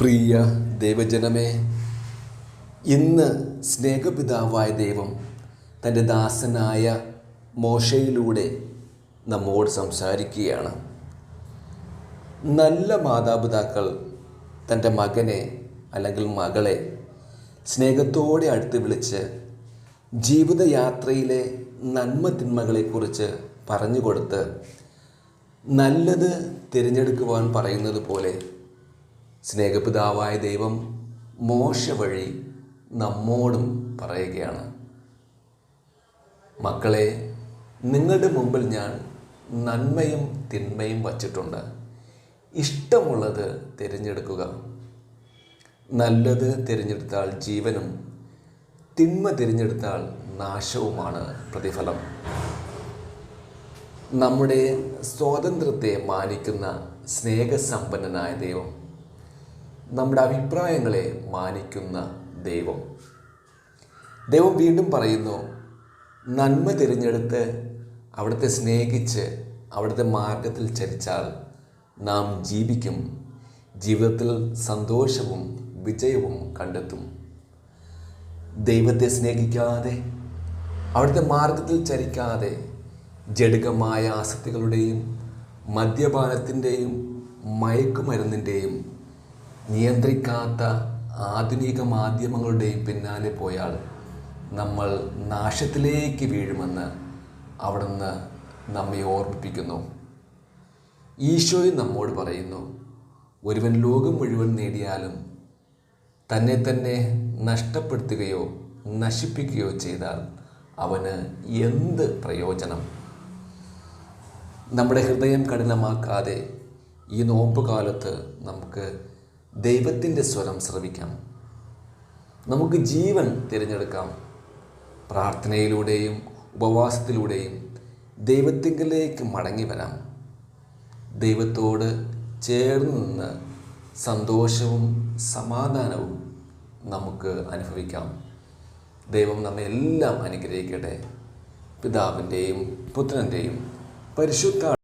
പ്രിയ ദൈവജനമേ ഇന്ന് സ്നേഹപിതാവായ ദൈവം തന്റെ ദാസനായ മോശയിലൂടെ നമ്മോട് സംസാരിക്കുകയാണ്. നല്ല മാതാപിതാക്കൾ തന്റെ മകനെ അല്ലെങ്കിൽ മകളെ സ്നേഹത്തോടെ അടുത്ത് വിളിച്ച് ജീവിതയാത്രയിലെ നന്മ തിന്മകളെക്കുറിച്ച് പറഞ്ഞു കൊടുത്ത് നല്ലത് തിരഞ്ഞെടുക്കുവാൻ പറയുന്നത് പോലെ സ്നേഹപിതാവായ ദൈവം മോശ വഴി നമ്മോടും പറയുകയാണ്. മക്കളെ നിങ്ങളുടെ മുമ്പിൽ ഞാൻ നന്മയും തിന്മയും വച്ചിട്ടുണ്ട്. ഇഷ്ടമുള്ളത് തിരഞ്ഞെടുക്കുക. നല്ലത് തിരഞ്ഞെടുത്താൽ ജീവനും തിന്മ തിരഞ്ഞെടുത്താൽ നാശവുമാണ് പ്രതിഫലം. നമ്മുടെ സ്വാതന്ത്ര്യത്തെ മാനിക്കുന്ന സ്നേഹസമ്പന്നനായ ദൈവം നമ്മുടെ അഭിപ്രായങ്ങളെ മാനിക്കുന്ന ദൈവം. ദൈവം വീണ്ടും പറയുന്നു നന്മ തിരഞ്ഞെടുത്ത് അവിടുത്തെ സ്നേഹിച്ച് അവിടുത്തെ മാർഗത്തിൽ ചരിച്ചാൽ നാം ജീവിക്കും ജീവിതത്തിൽ സന്തോഷവും വിജയവും കണ്ടെത്തും. ദൈവത്തെ സ്നേഹിക്കാതെ അവിടുത്തെ മാർഗത്തിൽ ചരിക്കാതെ ജഡികമായ ആസക്തികളുടെയും മദ്യപാനത്തിന്റെയും മയക്കുമരുന്നിന്റെയും നിയന്ത്രിക്കാത്ത ആധുനിക മാധ്യമങ്ങളുടെയും പിന്നാലെ പോയാൽ നമ്മൾ നാശത്തിലേക്ക് വീഴുമെന്ന് അവിടുന്ന് നമ്മെ ഓർമ്മിപ്പിക്കുന്നു. ഈശോയും നമ്മോട് പറയുന്നു ഒരുവൻ ലോകം മുഴുവൻ നേടിയാലും തന്നെ തന്നെ നഷ്ടപ്പെടുത്തുകയോ നശിപ്പിക്കുകയോ ചെയ്താൽ അവന് എന്ത് പ്രയോജനം? നമ്മുടെ ഹൃദയം കഠിനമാക്കാതെ ഈ നോമ്പ് കാലത്ത് നമുക്ക് ദൈവത്തിന്റെ സ്വരം ശ്രവിക്കാം. നമുക്ക് ജീവൻ തിരഞ്ഞെടുക്കാം. പ്രാർത്ഥനയിലൂടെയും ഉപവാസത്തിലൂടെയും ദൈവത്തിങ്കിലേക്ക് മടങ്ങി വരാം. ദൈവത്തോട് ചേർന്ന് നിന്ന് സന്തോഷവും സമാധാനവും നമുക്ക് അനുഭവിക്കാം. ദൈവം നമ്മെ എല്ലാം അനുഗ്രഹിക്കട്ടെ. പിതാവിന്റെയും പുത്രന്റെയും പരിശുദ്ധ